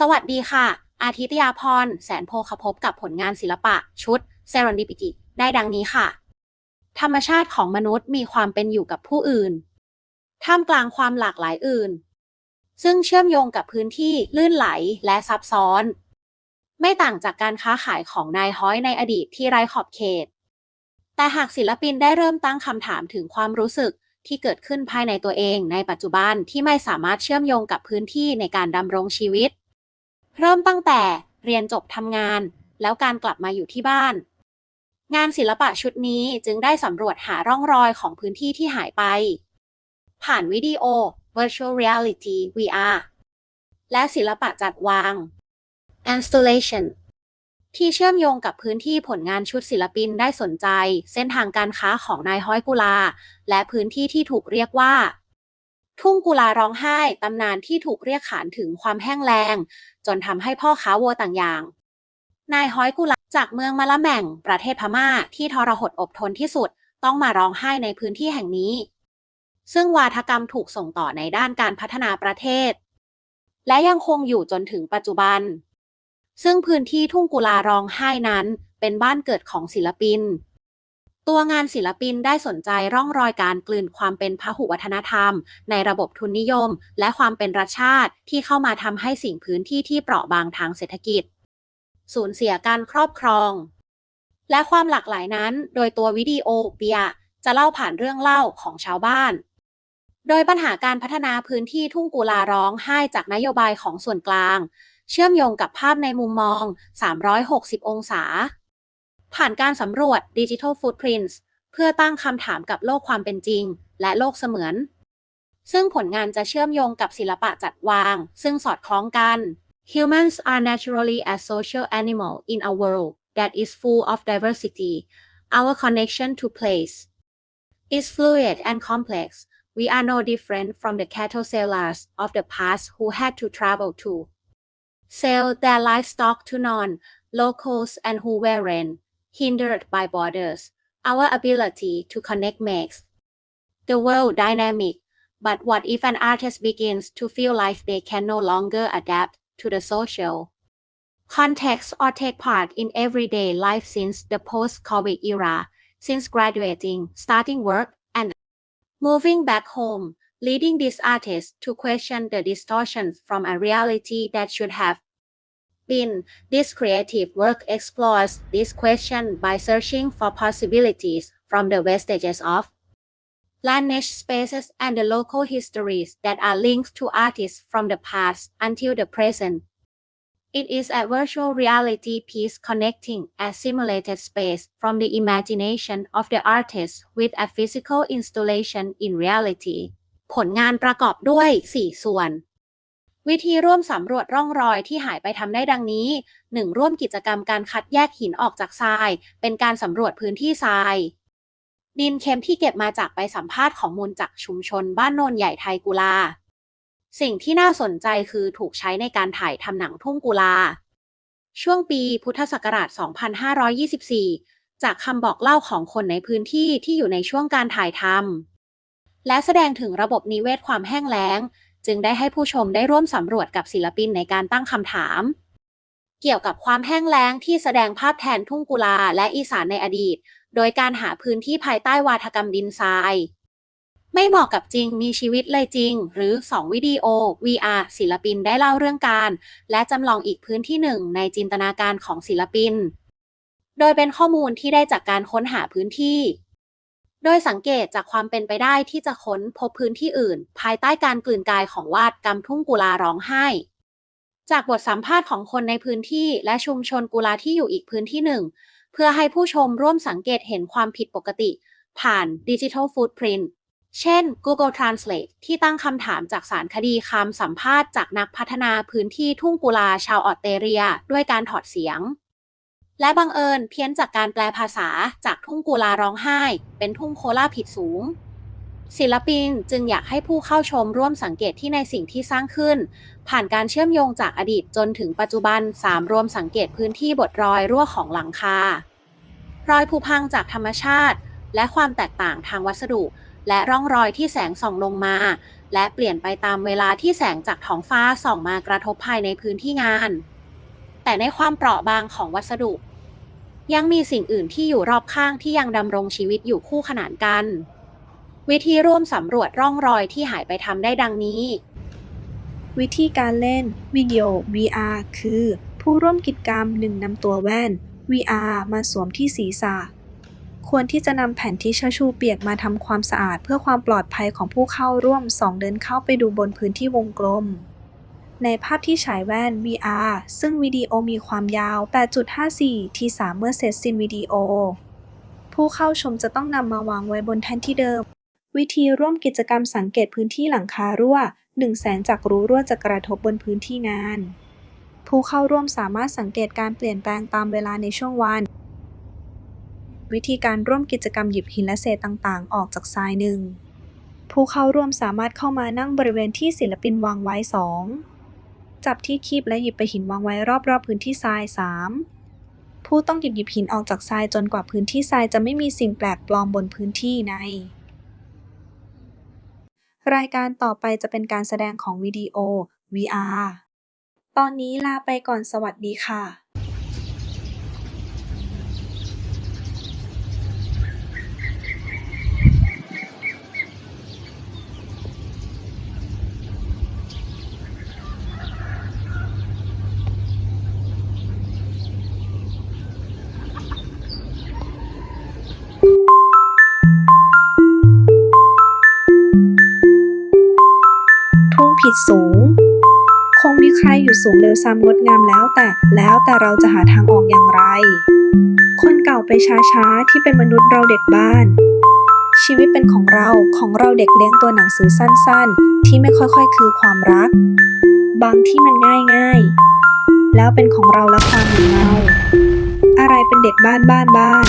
สวัสดีค่ะ อาทิตยาพร แสนโพคภพกับผลงานศิลปะ ชุด Serendipity ได้ดังนี้ค่ะ ธรรมชาติของมนุษย์มีความเป็นอยู่กับผู้อื่น ท่ามกลางความหลากหลายอื่น ซึ่งเชื่อมโยงกับพื้นที่ลื่นไหลและซับซ้อน ไม่ต่างจากการค้าขายของนายฮ้อยในอดีตที่ไร้ขอบเขต แต่หากศิลปินได้เริ่มตั้งคำถามถึงความรู้สึกที่เกิดขึ้นภายในตัวเองในปัจจุบันที่ไม่สามารถเชื่อมโยงกับพื้นที่ในการดำรงชีวิต เริ่มตั้งแต่เรียนจบทำงาน แล้วการกลับมาอยู่ที่บ้าน งานศิลปะชุดนี้จึงได้สำรวจหาร่องรอยของพื้นที่ที่หายไป ผ่านวิดีโอ Virtual Reality VR และศิลปะจัดวาง Installation ที่เชื่อมโยงกับพื้นที่ผลงานชุดศิลปินได้สนใจ เส้นทางการค้าของนายห้อยกุลา และพื้นที่ที่ถูกเรียกว่า ทุ่งกุลาร้องไห้ตำนานที่ถูกเรียกขานถึงความแห้งแล้ง จนทำให้พ่อค้าวัวต่างอย่าง นายห้อยกุลาจากเมืองมะละแม่ง ประเทศพม่าที่ทรหดอดทนที่สุด ต้องมาร้องไห้ในพื้นที่แห่งนี้ ซึ่งวาทกรรมถูกส่งต่อในด้านการพัฒนาประเทศ และยังคงอยู่จนถึงปัจจุบัน ซึ่งพื้นที่ทุ่งกุลาร้องไห้นั้นเป็นบ้านเกิดของศิลปิน ตัวงานศิลปินได้สนใจร่องรอยการกลืนความเป็นพหุวัฒนธรรม ในระบบทุนนิยม และความเป็นรัฐชาติที่เข้ามาทำให้สิ่งพื้นที่ที่เปราะบางทางเศรษฐกิจ สูญเสียการครอบครอง และความหลากหลายนั้น โดยตัววิดีโอเปียจะเล่าผ่านเรื่องเล่าของชาวบ้าน โดยปัญหาการพัฒนาพื้นที่ทุ่งกุลาร้องไห้จากนโยบายของส่วนกลาง เชื่อมโยงกับภาพในมุมมอง 360 องศา ผ่านการสำรวจ Digital Footprints เพื่อตั้งคำถามกับโลกความเป็นจริง และโลกเสมือน ซึ่งผลงานจะเชื่อมโยงกับศิลปะจัดวาง ซึ่งสอดคล้องกัน Humans are naturally a social animal in a world that is full of diversity. Our connection to place is fluid and complex. We are no different from the cattle sellers of the past who had to travel to sell their livestock to non-locals and who weren't hindered by borders. Our ability to connect makes the world dynamic. But what if an artist begins to feel like they can no longer adapt to the social context or take part in everyday life since the post-COVID era, since graduating, starting work, and moving back home, leading these artists to question the distortions from a reality that should have been. This creative work explores this question by searching for possibilities from the vestiges of Laneige spaces and the local histories that are linked to artists from the past until the present. It is a virtual reality piece connecting a simulated space from the imagination of the artist with a physical installation in reality. ผลงานประกอบด้วย 4 ส่วน วิธีร่วมสำรวจร่องรอยที่หายไปทำได้ดังนี้ 1. ร่วมกิจกรรมการคัดแยกหินออกจากทราย เป็นการสำรวจพื้นที่ทราย ดินเค็มที่เก็บมาจากไปสัมภาษณ์ของมูลจากชุมชน บ้านโนนใหญ่ไทยกุลา สิ่งที่น่าสนใจคือถูกใช้ในการถ่ายทำหนังทุ่งกุลา ช่วงปีพุทธศักราช 2524 จากคำบอกเล่าของคนในพื้นที่ที่อยู่ในช่วงการถ่ายทำและแสดงถึงระบบนิเวศความแห้งแล้ง จึงได้ให้ผู้ชมได้ร่วมสำรวจกับศิลปินในการตั้งคำถาม เกี่ยวกับความแห้งแล้งที่แสดงภาพแทนทุ่งกุลาและอีสานในอดีต โดยการหาพื้นที่ภายใต้วาทกรรมดินทรายไม่เหมาะกับจริงมีชีวิตเลยจริง หรือ 2 วิดีโอ VR ศิลปินได้เล่าเรื่องการ และจำลองอีกพื้นที่หนึ่งในจินตนาการของศิลปิน โดยเป็นข้อมูลที่ได้จากการค้นหาพื้นที่ โดยสังเกตจากความเป็นไปได้ที่จะค้นพบพื้นที่อื่น ภายใต้การกลืนกายของวาดกรรมทุ่งกุลาร้องไห้ จากบทสัมภาษณ์ของคนในพื้นที่และชุมชนกุลาที่อยู่อีกพื้นที่หนึ่ง เพื่อให้ผู้ชมร่วมสังเกตเห็นความผิดปกติ ผ่าน Digital Footprint เช่น Google Translate ที่ตั้งคำถามจากสารคดีคำสัมภาษณ์จากนักพัฒนาพื้นที่ทุ่งกุลาชาวออสเตรเลีย ด้วยการถอดเสียง และบังเอิญเพี้ยนจากการแปลภาษาจากทุ่งกุลาร้องไห้ เป็นทุ่งโคลาผิดสูง ศิลปินจึงอยากให้ผู้เข้าชมร่วมสังเกตที่ในสิ่งที่สร้างขึ้น ผ่านการเชื่อมโยงจากอดีตจนถึงปัจจุบัน 3 รวมสังเกตพื้นที่บทรอยรั่วของหลังคา รอยผุพังจากธรรมชาติ และความแตกต่างทางวัสดุ และร่องรอยที่แสงส่องลงมา และเปลี่ยนไปตามเวลาที่แสงจากท้องฟ้าส่องมากระทบภายในพื้นที่งาน แต่ในความเปราะบางของวัสดุ ยังมีสิ่งอื่นที่อยู่รอบข้างที่ยังดำรงชีวิตอยู่คู่ขนานกัน วิธีร่วมสำรวจร่องรอยที่หายไปทำได้ดังนี้ วิธีการเล่นวิดีโอ VR คือ ผู้ร่วมกิจกรรมหนึ่งนำตัวแว่น VR มาสวมที่ศีรษะควรที่จะนำแผ่นที่ชชูเปียกมาทำความสะอาดเพื่อความปลอดภัยของผู้เข้าร่วมสองเดินเข้าไปดูบนพื้นที่วงกลม ในภาพที่ฉายแว่น VR ซึ่งวิดีโอมีความยาว 8.54 ที่3เมื่อเสร็จสิ้นวิดีโอ ผู้เข้าชมจะต้องนำมาวางไว้บนแท่นที่เดิม วิธีร่วมกิจกรรมสังเกตพื้นที่หลังคารั่วหนึ่งแสงจากรูรั่วจะกระทบบนพื้นที่งาน ผู้เข้าร่วมสามารถสังเกตการเปลี่ยนแปลงตามเวลาในช่วงวัน วิธีการร่วมกิจกรรมหยิบหินและเศษต่างๆ ออกจากทรายหนึ่งผู้เข้าร่วมสามารถเข้ามานั่งบริเวณที่ศิลปินวางไว้สอง จับที่คีบและหยิบไปหินวางไว้รอบๆพื้นที่ทรายสามผู้ต้องหยิบหยิบหินออกจากทรายจนกว่าพื้นที่ทรายจะไม่มีสิ่งแปลกปลอมบนพื้นที่ใน รายการต่อไปจะเป็นการแสดงของวิดีโอ VR ตอนนี้ลาไปก่อนสวัสดีค่ะ สูง คงมีใครอยู่สูงเร็วซ้ำงดงามแล้วแต่แล้วแต่เราจะหาทางออกอย่างไร คนเก่าไปช้าๆ ที่เป็นมนุษย์เราเด็กบ้าน ชีวิตเป็นของเราของเราเด็กเลี้ยงตัวหนังสือสั้นๆ ที่ไม่ค่อยๆ คือความรัก บางที่มันง่ายๆ แล้วเป็นของเราและความหนีเมาอะไรเป็นเด็กบ้านบ้านบ้าน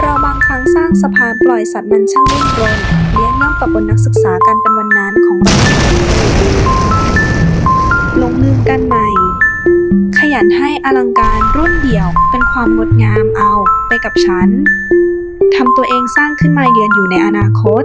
เราบางครั้งสร้างสะพานปล่อยสัตว์มันช่างรุ่นรนเลี้ยงย่อม กับบนนักศึกษากันเป็นวันนั้นของเราลงมือกันใหม่ ขยันให้อลังการรุ่นเดี่ยวเป็นความงดงามเอาไปกับฉันทำตัวเองสร้างขึ้นมาเยือนอยู่ในอนาคต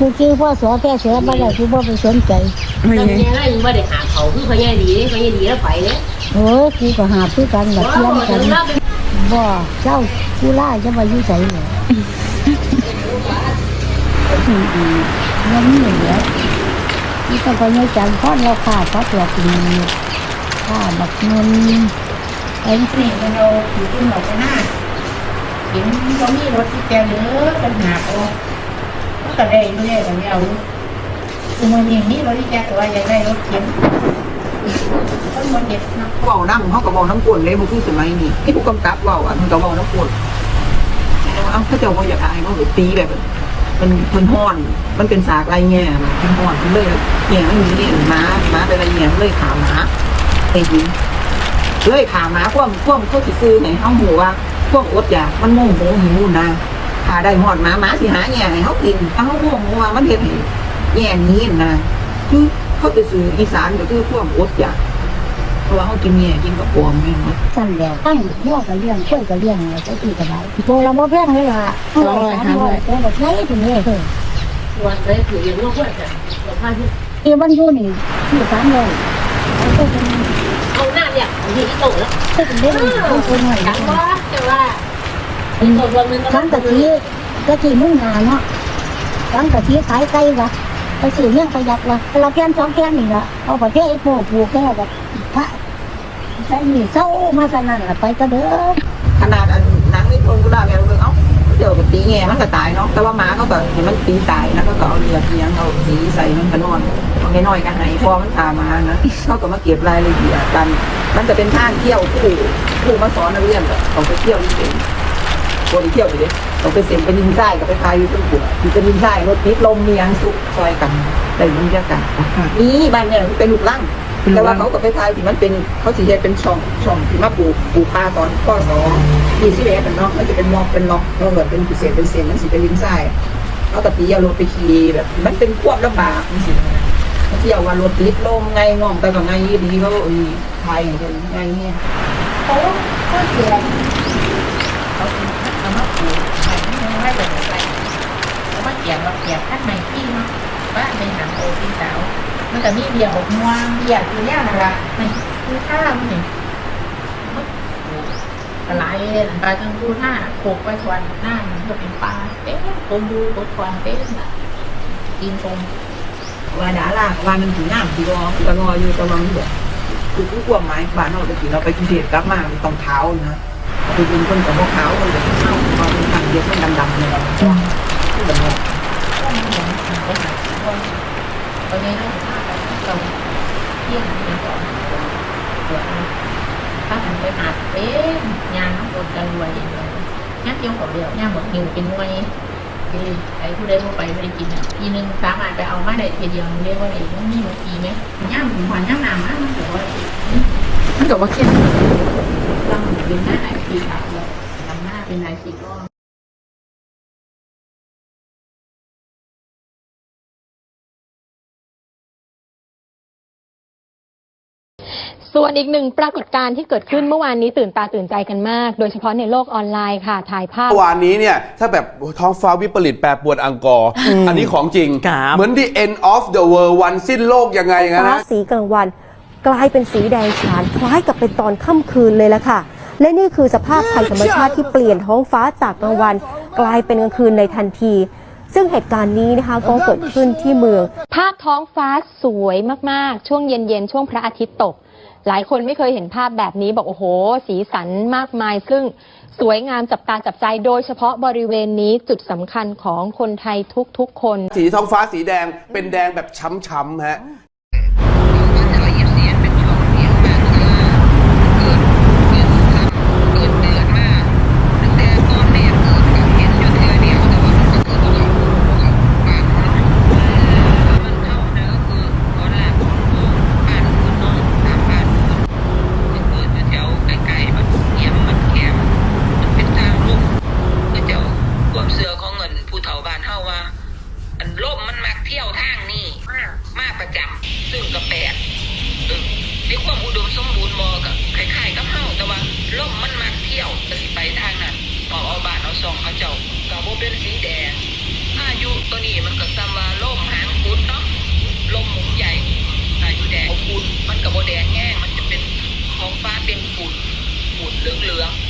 กูคือพ่อสอแก่เสือมาแล้วกูบ่ไปสนใจทำยังไงยังไม่ได้หาเขาคือพญาดีพญาดีแล้วไปเนี่ยโอ้ยกูก็หาคือกันแบบเทียมกันบ่เจ้ากูล่าจะมาอยู่ไสเนี่ยอืมยังมีเหลือนี่ต้องไปยังจันทร์พอดเราขาดเพราะตัวกินข้าบักเงินไอ้นี่เราอยู่ที่หนองหน้าเห็นเขามีรถที่แกเหลือปัญหาเขา ก็ได้ไม่ได้แต่ไม่เอาคือมันอย่างนี้รถที่แกตัวอยากได้รถเข็นต้นมนเด็ดนะเว้านั่งเขาก็เว้าน้ำกลนเลยบ่คือสมัยนี้ที่ผู้กำกับเว้าอะมันก็เว้าน้ำกลนเอ้าเขาจ้าบ่อยากอายเขาเลยตีแบบมันมันฮ้อน มันเป็นสากไรแง่มันฮ้อนมันเลยแง่มันมีเนี่ยหมาหมาเป็นไรแง่มันเลยขาหมาไอ้ยิงเลยขาหมาพวกพวกเขาสิซื้อให้เฮาหูว่าพวกอดอยากมันโมโหหิวนะ ถ้าได้หอดหมาหมาสิหาแง่ให้เฮากินถ้าเฮาโมโหว่ามันเฮ็ดให้แง่นี้นะคือเขาไปซื้ออีสานก็คือพวกอดอยากเพราะว่าเขากินเนี่ยกินกับปวมแม่งเนาะสั่นแล้วตั้งย่อกับเลี้ยงช่วยกับเลี้ยงอะไรก็ตีกันได้โตเราบ่แพงเลยล่ะสองร้อยห้าร้อยแต่แบบไหนถึงเนี่ยเออวันเลยถือยังว่าเพื่อนกันเราพาที่เอวันยูนี่ที่สามร้อยเอาไปเป็นเอาหน้าเนี่ยที่ที่โตแล้วเป็นเล่นเป็นคนหน่อยดังว่าแต่ว่า ทั้งกะทิกะทิมุ่งหาเนาะทั้งกะทิขายไก่วะไปซื้อเลี้ยงประหยัดวะเราแกนสองแกนนี่ละเอาประเทศไอ้โปผูกแค่แบบพระใช่นี่เศร้ามาสนั่นละไปก็เด้อขนาดนหนังนี่ทนกูได้แม่รู้เอ้าจะจ้าก็ตีแง่มันก็ตายเนาะแต่ว่าหมาเขาก็เห็นมันตีตายนะเขาก็เอาเลือดเลี้ยงเอาสีใส่มันก็นอนเอาน้อยๆกันไหนพอมันพามานะเขาก็มาเก็บรายละเอียดกัน มันจะเป็นท่างเที่ยวคู่คู่มาสอนนักเรียนแบบเขาไปเที่ยวที่เป็น บริเที่ยวไปเลยเขาไปเซ็นเป็นยิงไส้กับไปพายอยู่ต้นกุดที่เป็นยิงไส้รถนิดลมเมียงสุกซอยกันแต่บรรยากาศนี่บ้านเนี่ยเป็นลูกล่างแต่ว่าเขากับไปทายที่มันเป็นเขาสีแยกเป็นช่องช่องที่มาปลูกปลูกปลาตอนข้อสองยี่สิบเอ็ดเนาะมันจะเป็นมอกเป็นล็อกแล้วเหมือนเป็นพิเศษเป็นเศษมันสีเป็นลิ้นไส้เขาตะตีเอารถไปขี่แบบ มันเป็นควบลำบากมันสิเขาเที่ยวว่ารถติดลมไงงองไปกับไงดีเขาเอ้ยไทยเป็นไงเนี่ยเขาก็เสียเขาเอามา เกียงเราเกียงขั้นใหม่ที่เนาะว่าเป็นหนังโอพี่สาวมันก็มีเบียร์บกม่วงเบียร์คือย่านั่นละนี่คือข้าวมันนี่กระไรปลาจังดูหน้าโขกไปทวนหน้ามันก็เป็นปลาเอ๊ะคนดูกดทวนเต้นน่ะกินตรงว่าด่ารางว่ามันถึงน้ำสีรองตะงออยู่ตะวังเดือดคือผู้ควบหมายบ้านเราไปกินเราไปกินเทศกลับมาต้องขานะคือเป็นคนกับพวกขาคนแบบขาวเราเป็นทางเดียวมันดำๆเนี่ยเราจ้ะคือแบบนี้ ไปหาตัวตอนนี้เราพาไปเราเที่ยงในก่อนเดี๋ยวถ้าหันไปหาเอ๊ะยางน้ำบนกันรวยเลยย่างเกี่ยวกับเดียวย่างหมดหิวเป็นมวยไอ้ผู้ใดผู้ไปไม่ได้กินอะทีนึงสามารถไปเอามาได้ทีเดียวเรียกว่าอะไรมันมีมันทีไหมย่างหวานย่างน้ำมันมันถือว่ามันกับว่าเข้มต้องเป็นหน้าไอ้ทีขาวลำหน้าเป็นนายสีก้อน ส่วนอีกหนึ่งปรากฏการณ์ที่เกิดขึ้นเมื่อวานนี้ตื่นตาตื่นใจกันมาก โดยเฉพาะในโลกออนไลน์ค่ะถ่ายภาพเมื่อวานนี้เนี่ย ถ้าแบบท้องฟ้าวิปริตแปรปรวนอังกอร์อันนี้ของจริงครับเหมือน the end of the world วันสิ้นโลกยังไงงั้นฟ้านะสีกลางวัน กลายเป็นสีแดงฉานคล้ายกับเป็นตอนค่ำคืนเลยละค่ะ และนี่คือสภาพภัยธรรมชาติที่เปลี่ยนท้องฟ้าจากกลางวัน กลายเป็นกลางคืนในทันทีซึ่งเหตุการณ์นี้นะคะก็เกิดขึ้นที่เมือง ภาพท้องฟ้าสวยมาก ๆ ช่วงเย็น ๆ ช่วงพระอาทิตย์ตก หลายคนไม่เคยเห็นภาพแบบนี้บอกโอ้โห สีสันมากมาย ซึ่งสวยงามจับตาจับใจโดยเฉพาะบริเวณนี้จุดสำคัญของคนไทยทุกๆคน สีท้องฟ้าสีแดงเป็นแดงแบบช้ำๆฮะ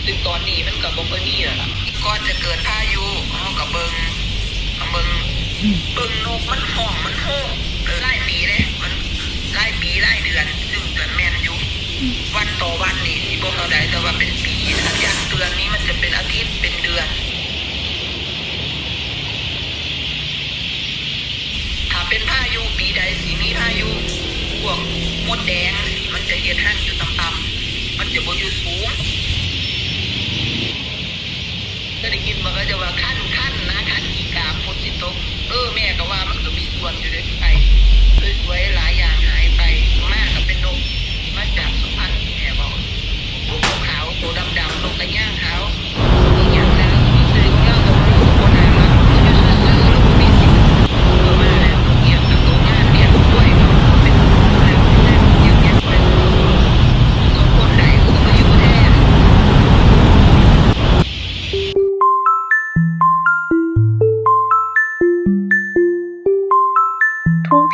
ซึ่งตอนนี้มันก็บ่ค่อยมีแล้วล่ะก่อนจะเกิดพายุเฮาก็เบิ่งเบิงเบิงนกมันห้องมันโห่ไล่ปีเลยมันไล่ปีไล่เดือน ซึ่งเดือนแม่นอยู่วันต่อวันนี่สิบ่เท่าใดแต่ว่าเป็นปีนะอย่างเดือนนี้มันจะเป็นอาทิตย์เป็นเดือนถ้าเป็นพายุปีใดสิมีพายุพวกมดแดงมันจะเฮ็ดห้างอยู่ต่ำๆมันจะบ่อยู่สูง ก็ได้ยินมาก็จะว่าขั้นขั้นนะขั้นอีกาฝนสิตกเออแม่ก็ว่ามันก็มีส่วนอยู่ในไปสวยๆหลายอย่างหายไปมากก็เป็นนกมาจากสุพรรณแม่บอกตัวขาวตัวดำๆนกกระย่างขาว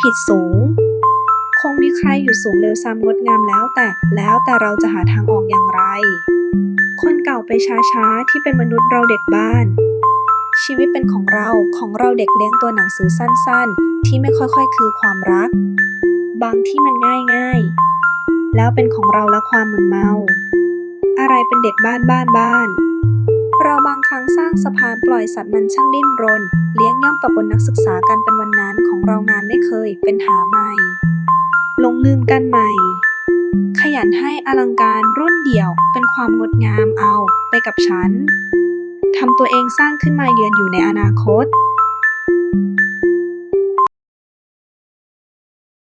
ผิดสูง คงมีใครอยู่สูงเร็วซ้ำงดงามแล้วแต่แล้วแต่เราจะหาทางออกอย่างไร คนเก่าไปช้าๆ ที่เป็นมนุษย์เราเด็กบ้าน ชีวิตเป็นของเราของเราเด็กเลี้ยงตัวหนังสือสั้นๆ ที่ไม่ค่อยๆ คือความรัก บางที่มันง่ายๆ แล้วเป็นของเราและความมึนเมา อะไรเป็นเด็กบ้านบ้านบ้านเราบางครั้งสร้างสะพานปล่อยสัตว์มันช่างดิ้นรน เลี้ยงย่อมปะปนนักศึกษากันเป็นำนานของเรางานไม่เคยเป็นหาใหม่ลงลืมกันใหม่ ขยันให้อลังการรุ่นเดี่ยวเป็นความงดงามเอาไปกับฉันทำตัวเองสร้างขึ้นมาเยือนอยู่ในอนาคต